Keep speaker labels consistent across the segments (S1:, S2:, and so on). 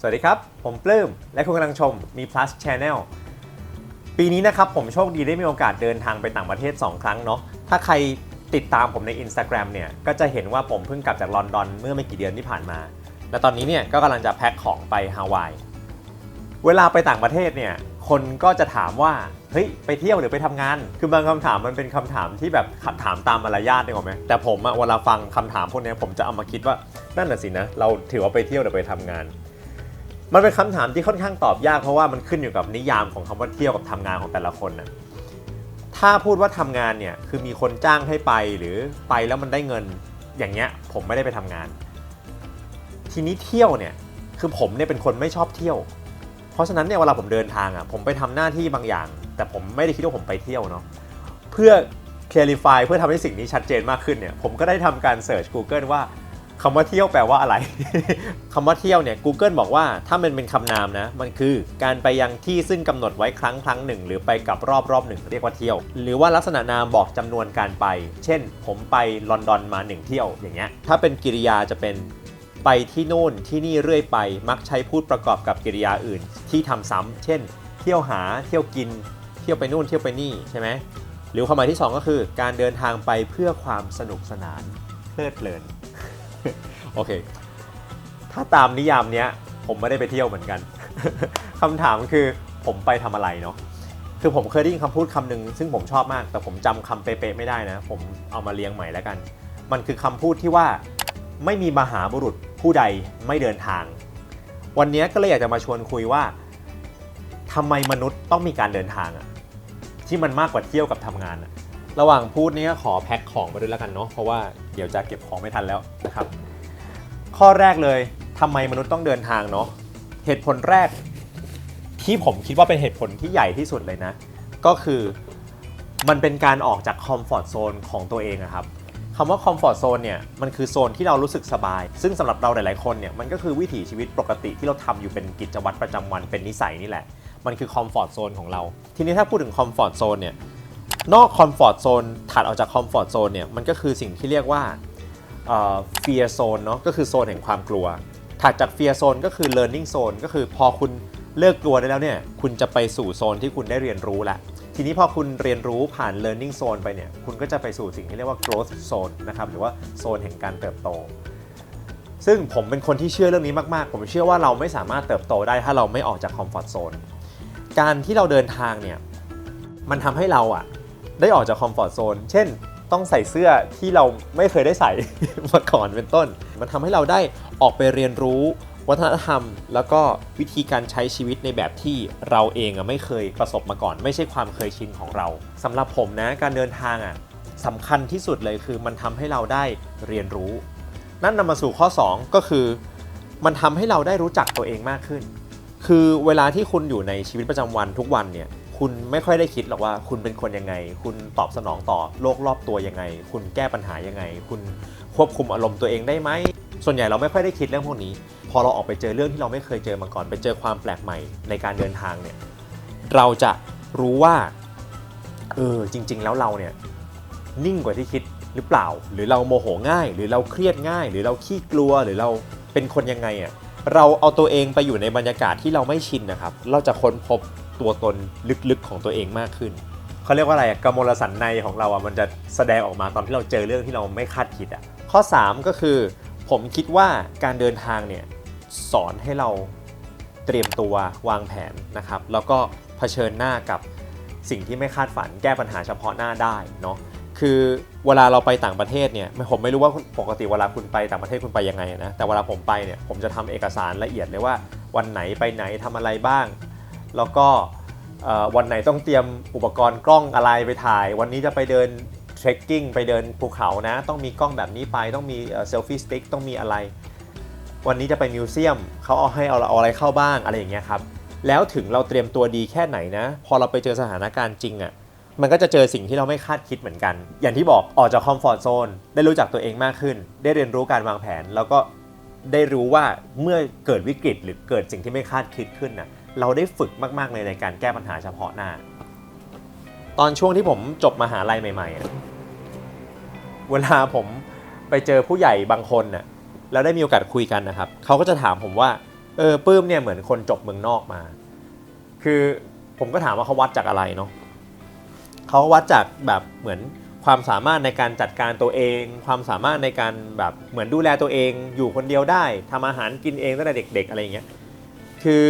S1: สวัสดีครับ ผมปลื้ม และคุณกำลังชมมี plus channel ปีนี้นะครับผมโชคดีได้มีโอกาสเดินทางไปต่างประเทศ 2 ครั้งเนาะ ถ้าใครติดตามผมใน Instagram เนี่ย ก็จะเห็นว่าผมเพิ่งกลับจากลอนดอนเมื่อไม่กี่เดือนที่ผ่านมา และตอนนี้เนี่ยก็กำลังจะแพ็คของไปฮาวาย เวลาไปต่างประเทศเนี่ย คนก็จะถามว่า เฮ้ย ไปเที่ยวหรือไปทำงาน คือบางคำถามมันเป็นคำถามที่แบบถามตามมารยาทได้ไหมแต่ผมอะเวลาฟังคำถามพวกนี้ผมจะเอามาคิดว่า นั่นน่ะสินะ เราถือว่าไปเที่ยวหรือไปทำงาน มันเป็นคำถามที่ค่อนข้างตอบยากเพราะว่ามันขึ้นอยู่กับนิยามของคำว่าเที่ยวกับทำงานของแต่ละคนนะถ้าพูดว่าทำงานเนี่ยคือมีคนจ้างให้ไปหรือไปแล้วมันได้เงินอย่างเงี้ยผมไม่ได้ไปทำงาน ทีนี้เที่ยวเนี่ยคือผมเนี่ยเป็นคนไม่ชอบเที่ยว เพราะฉะนั้นเนี่ยเวลาผมเดินทางอะผมไปทำหน้าที่บางอย่าง แต่ผมไม่ได้คิดว่าผมไปเที่ยวเนาะเพื่อ clarify เพื่อทำให้สิ่งนี้ชัดเจนมากขึ้นเนี่ยผมก็ได้ทำการ search Google ว่า คำว่าเที่ยวแปลว่าอะไร คำว่าเที่ยวเนี่ย Google บอกว่าถ้ามันเป็นคำนามนะ มันคือการไปยังที่ซึ่งกำหนดไว้ครั้งครั้งหนึ่ง หรือไปกับรอบรอบหนึ่งเรียกว่าเที่ยว หรือว่าลักษณะนามบอกจำนวนการไป เช่น ผมไปลอนดอนมาหนึ่งเที่ยวอย่างเงี้ย ถ้าเป็นกริยาจะเป็นไปที่นู่นที่นี่เรื่อยไป มักใช้พูดประกอบกับกริยาอื่น ที่ทำซ้ำเช่น เที่ยวหา เที่ยวกิน เที่ยวไปนู่น เที่ยวไปนี่ใช่ไหมหรือความหมายที่ 2 ก็คือ การเดินทางไปเพื่อความสนุกสนานเพลิดเพลิน โอเค ถ้าตามนิยามเนี้ย ผมไม่ได้ไปเที่ยวเหมือนกันคำถามคือผมไปทำอะไรเนาะคือผมเคยได้ยินคำพูดคำหนึ่งซึ่งผมชอบมาก แต่ผมจำคำเป๊ะๆไม่ได้นะ ผมเอามาเรียงใหม่แล้วกัน มันคือคำพูดที่ว่าไม่มีมหาบุรุษผู้ใดไม่เดินทาง วันนี้ก็เลยอยากจะมาชวนคุยว่าทำไมมนุษย์ต้องมีการเดินทางอะที่มันมากกว่าเที่ยวกับทำงานอะ ระหว่างพูดนี้ก็ขอแพ็คของมาด้วยแล้วกันเนาะเพราะว่าเดี๋ยวจะเก็บของไม่ทันแล้วนะครับ ข้อแรกเลยทำไมมนุษย์ต้องเดินทางเนาะเหตุผลแรก ที่ผมคิดว่าเป็นเหตุผลที่ใหญ่ที่สุดเลยนะ ก็คือมันเป็นการออกจากคอมฟอร์ทโซนของตัวเองอะครับคำว่าคอมฟอร์ทโซนเนี่ยมันคือโซนที่เรารู้สึกสบาย ซึ่งสำหรับเราหลายๆคนเนี่ยมันก็คือวิถีชีวิตปกติที่เราทำอยู่เป็นกิจวัตรประจำวันเป็นนิสัยนี่แหละ มันคือคอมฟอร์ทโซนของเรา ทีนี้ถ้าพูดถึงคอมฟอร์ทโซนเนี่ย นอกคอมฟอร์ทโซนถัดออกจากคอมฟอร์ทโซนเนี่ยมันก็คือสิ่งที่เรียกว่าเฟียร์โซนเนาะก็คือโซนแห่งความกลัว ถัดจากเฟียร์โซนก็คือ learning zone ก็คือพอคุณเลิกกลัวได้แล้วเนี่ยคุณจะไปสู่โซนที่คุณได้เรียนรู้แล้วทีนี้พอคุณเรียนรู้ผ่าน learning zone ไปเนี่ย คุณก็จะไปสู่สิ่งที่เรียกว่า growth zone นะครับ หรือว่าโซนแห่งการเติบโต ซึ่งผมเป็นคนที่เชื่อเรื่องนี้มาก ๆ ผมเชื่อว่าเราไม่สามารถเติบโตได้ถ้าเราไม่ออกจากคอมฟอร์ทโซน การที่เราเดินทางเนี่ย มันทำให้เราอะ ได้ออกจากคอมฟอร์ทโซน เช่น ต้องใส่เสื้อที่เราไม่เคยได้ใส่ มาก่อนเป็นต้น มันทำให้เราได้ออกไปเรียนรู้วัฒนธรรม แล้วก็วิธีการใช้ชีวิตในแบบที่เราเองอะไม่เคยประสบมาก่อน ไม่ใช่ความเคยชินของเราสำหรับผมนะการเดินทางอะสำคัญที่สุดเลยคือมันทำให้เราได้เรียนรู้ นั่นนำมาสู่ข้อ 2 ก็คือ มันทำให้เราได้รู้จักตัวเองมากขึ้น คือเวลาที่คุณอยู่ในชีวิตประจำวันทุกวันเนี่ย คุณไม่ค่อยได้คิดหรอกว่าคุณเป็นคนยังไง คุณตอบสนองต่อโลกรอบตัวยังไง คุณแก้ปัญหายังไง คุณควบคุมอารมณ์ตัวเองได้ไหม ส่วนใหญ่เราไม่ค่อยได้คิดเรื่องพวกนี้ พอเราออกไปเจอเรื่องที่เราไม่เคยเจอมาก่อน ไปเจอความแปลกใหม่ในการเดินทางเนี่ย เราจะรู้ว่า เออ จริง ๆ แล้วเราเนี่ย นิ่งกว่าที่คิดหรือเปล่า หรือเราโมโหง่าย หรือเราเครียดง่าย หรือเราขี้กลัว หรือเราเป็นคนยังไงอะ่ะ เราเอาตัวเองไปอยู่ในบรรยากาศที่เราไม่ชินนะครับ เราจะค้นพบ ตัวตนลึกๆของตัวเองมากขึ้นเขาเรียกว่าอะไรอะกมลสันในของเราอะมันจะแสดงออกมาตอนที่เราเจอเรื่องที่เราไม่คาดคิดอะข้อ 3 ก็คือ ผมคิดว่าการเดินทางเนี่ยสอนให้เราเตรียมตัววางแผนนะครับ แล้วก็เผชิญหน้ากับสิ่งที่ไม่คาดฝันแก้ปัญหาเฉพาะหน้าได้เนาะคือเวลาเราไปต่างประเทศเนี่ยผมไม่รู้ว่าปกติเวลาคุณไปต่างประเทศคุณไปยังไงนะแต่เวลาผมไปเนี่ยผมจะทำเอกสารละเอียดเลยว่าวันไหนไปไหนทำอะไรบ้าง แล้วก็วันไหนต้องเตรียมอุปกรณ์กล้องอะไรไปถ่าย วันนี้จะไปเดินเทรคกิ้งไปเดินภูเขานะ ต้องมีกล้องแบบนี้ไป ต้องมีเซลฟี่สติ๊กต้องมีอะไร วันนี้จะไปมิวเซียมเขาเอาให้เอาอะไรเข้าบ้างอะไรอย่างเงี้ยครับ แล้วถึงเราเตรียมตัวดีแค่ไหนนะ พอเราไปเจอสถานการณ์จริงอะ่ะมันก็จะเจอสิ่งที่เราไม่คาดคิดเหมือนกัน อย่างที่บอกออกจากคอมฟอร์ทโซนได้รู้จักตัวเองมากขึ้น ได้เรียนรู้การวางแผน แล้วก็ได้รู้ว่าเมื่อเกิดวิกฤตหรือเกิดสิ่งที่ไม่คาดคิดขึ้นน่ะ เราได้ฝึกมาก ๆ เลยในการแก้ปัญหาเฉพาะหน้า ตอนช่วงที่ผมจบมหาลัยใหม่ๆ เวลาผมไปเจอผู้ใหญ่บางคนน่ะแล้วได้มีโอกาสคุยกันนะครับ เขาก็จะถามผมว่า เออปื้มเนี่ยเหมือนคนจบเมืองนอกมา คือผมก็ถามว่าเขาวัดจากอะไรเนาะเขาวัดจากแบบเหมือนความสามารถในการจัดการตัวเอง ความสามารถในการแบบเหมือนดูแลตัวเอง อยู่คนเดียวได้ทำอาหารกินเองตั้งแต่เด็ก ๆ อะไรอย่างเงี้ย คือ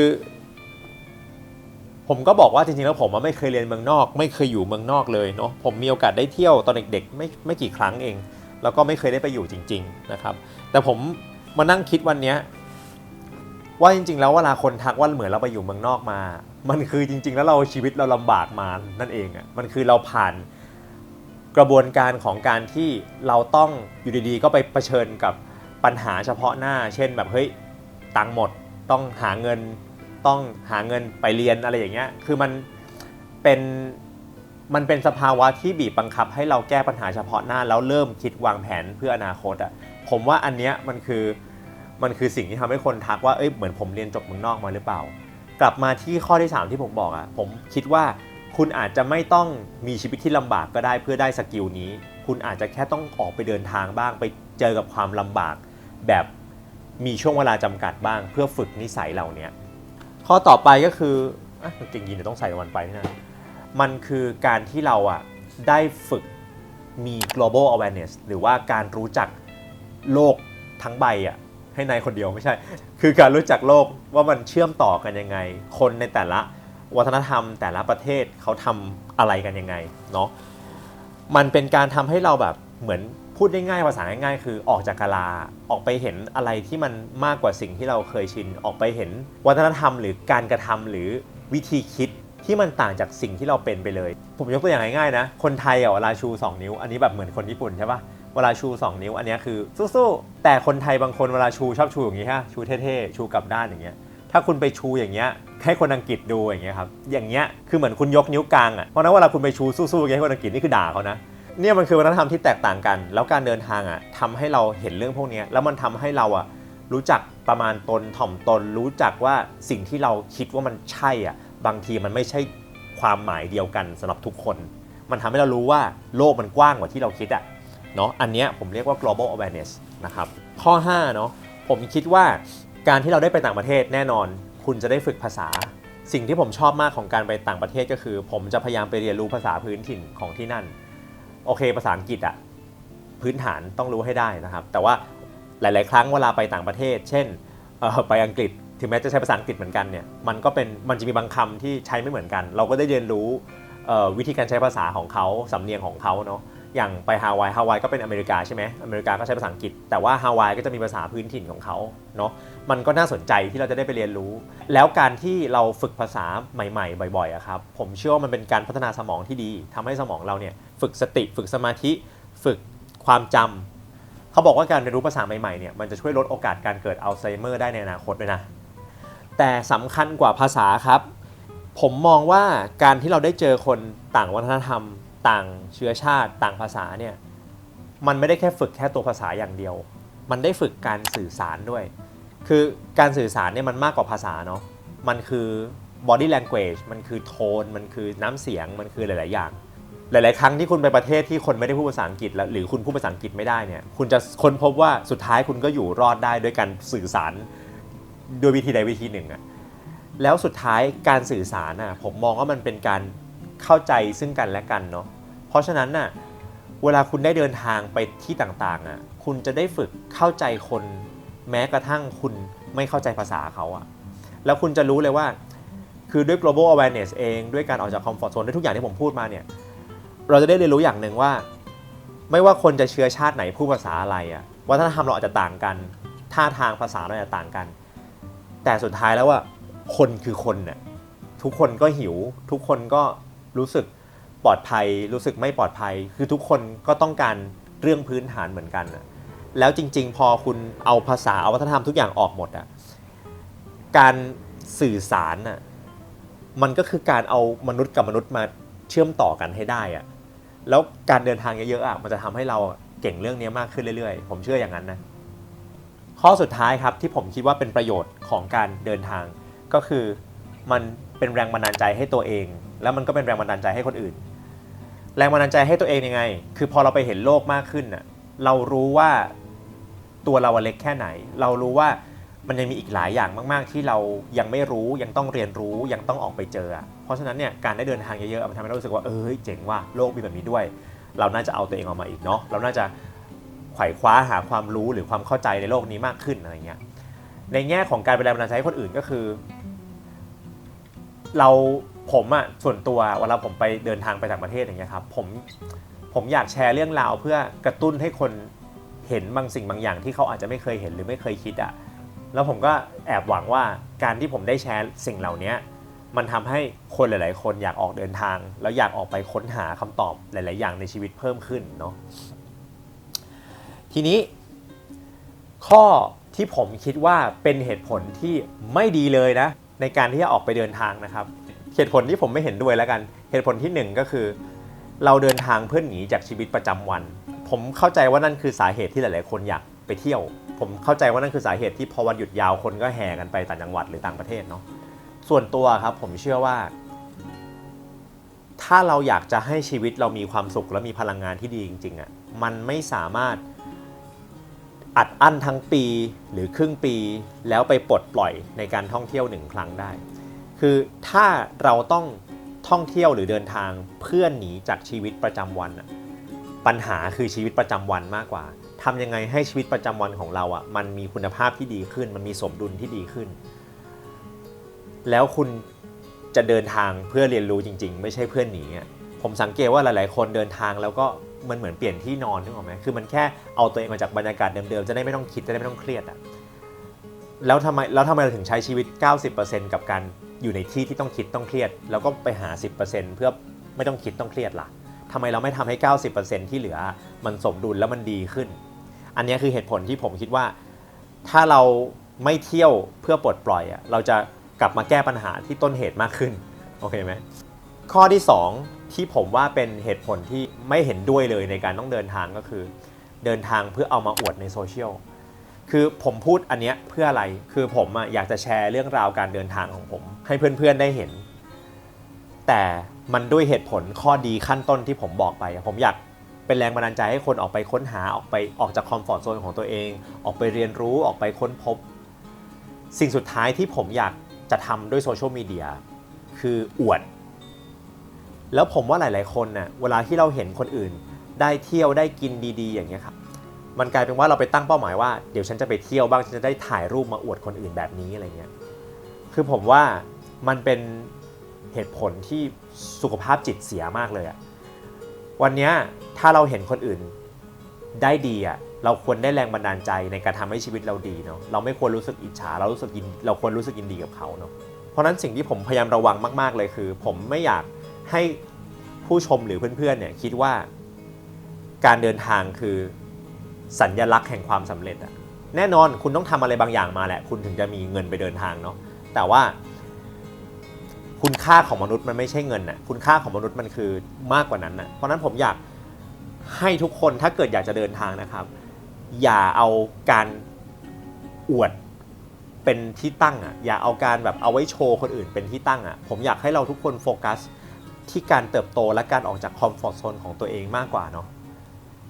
S1: ผมก็บอกว่าจริงๆแล้วผมไม่เคยเรียนเมืองนอก ไม่เคยอยู่เมืองนอกเลยเนาะผมมีโอกาสได้เที่ยวตอนเด็กๆไม่ไม่กี่ครั้งเอง แล้วก็ไม่เคยได้ไปอยู่จริง ๆนะครับ แต่ผมมานั่งคิดวันนี้ว่าจริง ๆ แล้วเวลาคนทักว่าเหมือนเราไปอยู่เมืองนอกมา มันคือจริง ๆ แล้วเราชีวิตเราลำบากมานั่นเองอะ่ะมันคือเราผ่านกระบวนการของการที่เราต้องอยู่ดีๆ ก็ไปเผชิญกับปัญหาเฉพาะหน้า เช่นแบบเฮ้ยตังค์หมดต้องหาเงิน ต้องหาเงินไปเรียนอะไรอย่างเงี้ย คือมันเป็นมันเป็นสภาวะที่บีบบังคับให้เราแก้ปัญหาเฉพาะหน้า แล้วเริ่มคิดวางแผนเพื่ออนาคตอะ่ะผมว่าอันเนี้ยมันคือมันคือสิ่งที่ทำให้คนทักว่าเอ้ยเหมือนผมเรียนจบเมืองนอกมาหรือเปล่า กลับมาที่ข้อที่ 3 ที่ผมบอกอะ่ะผมคิดว่าคุณอาจจะไม่ต้องมีชีวิตที่ลำบากก็ได้เพื่อได้สกิลนี้ คุณอาจจะแค่ต้องออกไปเดินทางบ้าง ไปเจอกับความลำบากแบบมีช่วงเวลาจำกัดบ้าง เพื่อฝึกนิสัยเหล่านี้ ข้อต่อไปก็คืออะกางเกงยีนเดี๋ยวต้องใส่วันไปนี่นะมันคือการที่เราอะได้ฝึกมี global awareness หรือว่าการรู้จักโลกทั้งใบอะให้นายคนเดียวไม่ใช่ คือการรู้จักโลกว่ามันเชื่อมต่อกันยังไง คนในแต่ละวัฒนธรรม แต่ละประเทศเขาทำอะไรกันยังไงเนาะมันเป็นการทำให้เราแบบเหมือน พูดได้ง่ายภาษาง่ายๆ คือออกจากกาลาออกไปเห็นอะไรที่มันมากกว่าสิ่งที่เราเคยชิน ออกไปเห็นวัฒนธรรมหรือการกระทำหรือวิธีคิดที่มันต่างจากสิ่งที่เราเป็นไปเลย ผมยกตัวอย่างง่ายๆนะ คนไทยอะเวลาชู 2 นิ้ว อันนี้แบบเหมือนคนญี่ปุ่นใช่ปะเวลาชู 2 นิ้ว อันนี้คือสู้ๆ แต่คนไทยบางคนเวลาชูชอบชูอย่างนี้ฮะ ชูเท่ๆ ชูกลับด้านอย่างเงี้ย ถ้าคุณไปชูอย่างเงี้ย ให้คนอังกฤษดูอย่างเงี้ยครับ อย่างเงี้ยคือเหมือนคุณยกนิ้วกลางอะ เพราะฉะนั้นเวลาคุณไปชูสู้ๆอย่างเงี้ยให้คนอังกฤษนี่คือด่าเขานะ เนี่ยมันคือวัฒนธรรมที่แตกต่างกัน แล้วการเดินทางอะทำให้เราเห็นเรื่องพวกนี้แล้วมันทำให้เราอะรู้จักประมาณตนถ่อมตน รู้จักว่าสิ่งที่เราคิดว่ามันใช่อะบางทีมันไม่ใช่ความหมายเดียวกันสำหรับทุกคน มันทำให้เรารู้ว่าโลกมันกว้างกว่าที่เราคิดอะเนาะอันเนี้ยผมเรียกว่า global awareness นะครับข้อ5เนาะผมคิดว่าการที่เราได้ไปต่างประเทศแน่นอน คุณจะได้ฝึกภาษา สิ่งที่ผมชอบมากของการไปต่างประเทศก็คือ ผมจะพยายามไปเรียนรู้ภาษาพื้นถิ่นของที่นั่น โอเคภาษาอังกฤษอะพื้นฐานต้องรู้ให้ได้นะครับ แต่ว่าหลาย ๆ ครั้งเวลาไปต่างประเทศ เช่นไปอังกฤษถึงแม้จะใช้ภาษาอังกฤษเหมือนกันเนี่ยมันก็เป็นมันจะมีบางคำที่ใช้ไม่เหมือนกัน เราก็ได้เรียนรู้วิธีการใช้ภาษาของเขาสำเนียงของเขาเนาะอย่างไปฮาวายฮาวายก็เป็นอเมริกาใช่ไหมอเมริกาก็ใช้ภาษาอังกฤษ แต่ว่าฮาวายก็จะมีภาษาพื้นถิ่นของเขาเนาะมันก็น่าสนใจที่เราจะได้ไปเรียนรู้ แล้วการที่เราฝึกภาษาใหม่ ๆ บ่อยๆอะครับผมเชื่อว่ามันเป็นการพัฒนาสมองที่ดีทำให้สมองเราเนี่ย ฝึกสติ ฝึกสมาธิ ฝึกความจำเขาบอกว่าการเรียนรู้ภาษาใหม่ๆเนี่ยมันจะช่วยลดโอกาสการเกิดอัลไซเมอร์ได้ในอนาคตด้วยนะ แต่สำคัญกว่าภาษาครับ ผมมองว่าการที่เราได้เจอคนต่างวัฒนธรรม ต่างเชื้อชาติ ต่างภาษาเนี่ยมันไม่ได้แค่ฝึกแค่ตัวภาษาอย่างเดียว มันได้ฝึกการสื่อสารด้วย คือการสื่อสารเนี่ยมันมากกว่าภาษาเนาะ มันคือ body language มันคือโทน มันคือน้ำเสียง มันคือหลาย ๆ อย่าง หลาย ๆ ครั้งที่คุณไปประเทศที่คนไม่ได้พูดภาษาอังกฤษแล้วหรือคุณพูดภาษาอังกฤษไม่ได้เนี่ยคุณจะค้นพบว่าสุดท้ายคุณก็อยู่รอดได้ด้วยการสื่อสารโดยวิธีใดวิธีหนึ่งอะแล้วสุดท้ายการสื่อสารน่ะผมมองว่ามันเป็นการเข้าใจซึ่งกันและกันเนาะเพราะฉะนั้นน่ะเวลาคุณได้เดินทางไปที่ต่างๆอะคุณจะได้ฝึกเข้าใจคนแม้กระทั่งคุณไม่เข้าใจภาษาเขาอะแล้วคุณจะรู้เลยว่า คือด้วย global awareness เอง ด้วยการออกจาก comfort zone ด้วยทุกอย่างที่ผมพูดมาเนี่ย เราจะได้เรียนรู้อย่างหนึ่งว่า ไม่ว่าคนจะเชื้อชาติไหนพูดภาษาอะไรอะวัฒนธรรมเราอาจจะต่างกัน ท่าทางภาษาเราอาจจะต่างกัน แต่สุดท้ายแล้วว่าคนคือคนน่ะทุกคนก็หิว ทุกคนก็รู้สึกปลอดภัย รู้สึกไม่ปลอดภัย คือทุกคนก็ต้องการเรื่องพื้นฐานเหมือนกันน่ะแล้วจริง ๆ พอคุณเอาภาษาเอาวัฒนธรรมทุกอย่างออกหมดอะการสื่อสารน่ะมันก็คือการเอามนุษย์กับมนุษย์มาเชื่อมต่อกันให้ได้อะ แล้วการเดินทางเยอะๆอะมันจะทำให้เราเก่งเรื่องนี้มากขึ้นเรื่อยๆ ผมเชื่ออย่างนั้นนะข้อสุดท้ายครับที่ผมคิดว่าเป็นประโยชน์ของการเดินทาง ก็คือมันเป็นแรงบันดาลใจให้ตัวเอง แล้วมันก็เป็นแรงบันดาลใจให้คนอื่น แรงบันดาลใจให้ตัวเองยังไง คือพอเราไปเห็นโลกมากขึ้นน่ะเรารู้ว่าตัวเราเล็กแค่ไหน เรารู้ว่า มันยังมีอีกหลายอย่างมาก ๆ ที่เรายังไม่รู้ยังต้องเรียนรู้ยังต้องออกไปเจอ เพราะฉะนั้นเนี่ยการได้เดินทางเยอะๆมันทำให้เรารู้สึกว่าเอ้ยเจ๋งว่าโลกมีแบบนี้ด้วย เราน่าจะเอาตัวเองออกมาอีกเนาะเราน่าจะไขว่คว้าหาความรู้หรือความเข้าใจในโลกนี้มากขึ้นอะไรเงี้ยในแง่ของการเป็นแรงบันดาลใจให้คนอื่นก็คือ เราผมอะส่วนตัวเวลาผมไปเดินทางไปต่างประเทศอย่างเงี้ยครับผมผมอยากแชร์เรื่องราวเพื่อกระตุ้นให้คนเห็นบางสิ่งบางอย่างที่เขาอาจจะไม่เคยเห็นหรือไม่เคยคิดอะ แล้วผมก็แอบหวังว่าการที่ผมได้แชร์สิ่งเหล่านี้มันทำให้คนหลาย ๆ คนอยากออกเดินทาง แล้วอยากออกไปค้นหาคำตอบหลาย ๆ อย่างในชีวิตเพิ่มขึ้นเนาะทีนี้ ข้อที่ผมคิดว่าเป็นเหตุผลที่ไม่ดีเลยนะ ในการที่จะออกไปเดินทางนะครับ เหตุผลที่ผมไม่เห็นด้วยแล้วกัน เหตุผลที่หนึ่งก็คือ เราเดินทางเพื่อหนีจากชีวิตประจำวัน ผมเข้าใจว่านั่นคือสาเหตุที่หลาย ๆ คนอยาก ไปเที่ยว ผมเข้าใจว่านั่นคือสาเหตุที่พอวันหยุดยาวคนก็แห่กันไปต่างจังหวัดหรือต่างประเทศเนาะส่วนตัวครับผมเชื่อว่า ถ้าเราอยากจะให้ชีวิตเรามีความสุขและมีพลังงานที่ดีจริงๆอะ่ะมันไม่สามารถอัดอั้นทั้งปีหรือครึ่งปี แล้วไปปลดปล่อยในการท่องเที่ยวหนึ่งครั้งได้ คือถ้าเราต้องท่องเที่ยวหรือเดินทางเพื่อหนีจากชีวิตประจำวันปัญหาคือชีวิตประจำวันมากกว่า ทำยังไงให้ชีวิตประจำวันของเราอะมันมีคุณภาพที่ดีขึ้น มันมีสมดุลที่ดีขึ้น แล้วคุณจะเดินทางเพื่อเรียนรู้จริง ๆ ไม่ใช่เพื่อหนีอะผมสังเกตว่าหลาย ๆ คนเดินทางแล้วก็มันเหมือนเปลี่ยนที่นอนนึกออกไหมคือมันแค่เอาตัวเองมาจากบรรยากาศเดิมๆจะได้ไม่ต้องคิดจะได้ไม่ต้องเครียดอะแล้วทำไมแล้วทำไมเราถึงใช้ชีวิต 90%กับการอยู่ในที่ที่ต้องคิดต้องเครียด แล้วก็ไปหา 10%เพื่อไม่ต้องคิดต้องเครียดล่ะทำไมเราไม่ทำให้ 90%ที่เหลือ มันสมดุลแล้วมันดีขึ้น อันนี้คือเหตุผลที่ผมคิดว่า ถ้าเราไม่เที่ยวเพื่อปลดปล่อยอะเราจะกลับมาแก้ปัญหาที่ต้นเหตุมากขึ้นโอเคไหมข้อที่ 2 ที่ผมว่าเป็นเหตุผลที่ไม่เห็นด้วยเลยในการต้องเดินทางก็คือ เดินทางเพื่อเอามาอวดในโซเชียลคือผมพูดอันเนี้ยเพื่ออะไรคือผมอะอยากจะแชร์เรื่องราวการเดินทางของผม ให้เพื่อนๆได้เห็น แต่มันด้วยเหตุผลข้อดีขั้นต้นที่ผมบอกไป ผมอยาก เป็นแรงบันดาลใจให้คนออกไปค้นหาออกไปออกจากคอมฟอร์ทโซนของตัวเอง ออกไปเรียนรู้ออกไปค้นพบ สิ่งสุดท้ายที่ผมอยากจะทำด้วยโซเชียลมีเดียคืออวด แล้วผมว่าหลาย ๆ คนน่ะเวลาที่เราเห็นคนอื่น ได้เที่ยวได้กินดีๆ อย่างเงี้ยครับมันกลายเป็นว่าเราไปตั้งเป้าหมายว่าเดี๋ยวฉันจะไปเที่ยวบ้างฉันจะได้ถ่ายรูปมาอวดคนอื่นแบบนี้อะไรเงี้ยคือผมว่ามันเป็นเหตุผลที่สุขภาพจิตเสียมากเลยอะ วันนี้ถ้าเราเห็นคนอื่นได้ดีอะเราควรได้แรงบันดาลใจในการทำให้ชีวิตเราดีเนาะเราไม่ควรรู้สึกอิจฉาเรารู้สึกยินเราควรรู้สึกยินดีกับเขาเนาะเพราะฉะนั้นสิ่งที่ผมพยายามระวังมาก ๆ เลยคือ ผมไม่อยากให้ผู้ชมหรือเพื่อนๆเนี่ยคิดว่าการเดินทางคือสัญญลักษณ์แห่งความสำเร็จอะแน่นอนคุณต้องทำอะไรบางอย่างมาแหละ คุณถึงจะมีเงินไปเดินทางเนาะแต่ว่า คุณค่าของมนุษย์มันไม่ใช่เงินน่ะคุณค่าของมนุษย์มันคือมากกว่านั้นน่ะเพราะนั้นผมอยากให้ทุกคนถ้าเกิดอยากจะเดินทางนะครับ อย่าเอาการอวดเป็นที่ตั้งอะอย่าเอาการแบบเอาไว้โชว์คนอื่นเป็นที่ตั้งอะผมอยากให้เราทุกคนโฟกัสที่การเติบโตและการออกจากคอมฟอร์ทโซนของตัวเองมากกว่าเนาะ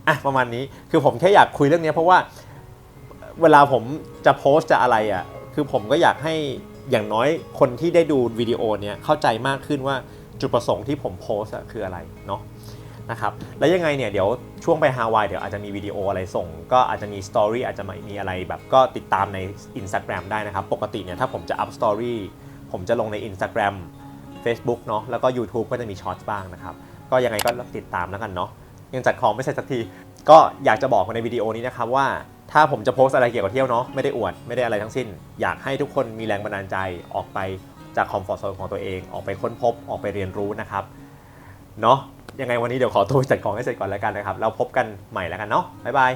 S1: อะประมาณนี้คือผมแค่อยากคุยเรื่องนี้เพราะว่าเวลาผมจะโพสต์จะอะไรอะคือผมก็อยากให้ อย่างน้อยคนที่ได้ดูวิดีโอเนี้ยเข้าใจมากขึ้นว่าจุดประสงค์ที่ผมโพสคืออะไรเนาะนะครับแล้วยังไงเนี่ยเดี๋ยวช่วงไปฮาวายเดี๋ยวอาจจะมีวิดีโออะไรส่ง ก็อาจจะมีสตอรี่อาจจะมีอะไรแบบก็ติดตามใน Instagram ได้นะครับ ปกติเนี่ยถ้าผมจะอัพสตอรี่ผมจะลงใน Instagram Facebook เนาะแล้วก็ YouTube ก็จะมีช็อตบ้างนะครับ ก็ยังไงก็ติดตามแล้วกันเนาะยังจัดของไม่เสร็จสักที ก็อยากจะบอกในวิดีโอนี้นะครับว่า ถ้าผมจะโพสอะไรเกี่ยวกับเที่ยวเนาะไม่ได้อวดไม่ได้อะไรทั้งสิ้น อยากให้ทุกคนมีแรงบันดาลใจออกไปจากคอมฟอร์ทโซนของตัวเองออกไปค้นพบออกไปเรียนรู้นะครับเนาะยังไงวันนี้เดี๋ยวขอตัวจัดของให้เสร็จก่อนแล้วกันนะครับ เราพบกันใหม่แล้วกันเนาะบ๊ายบาย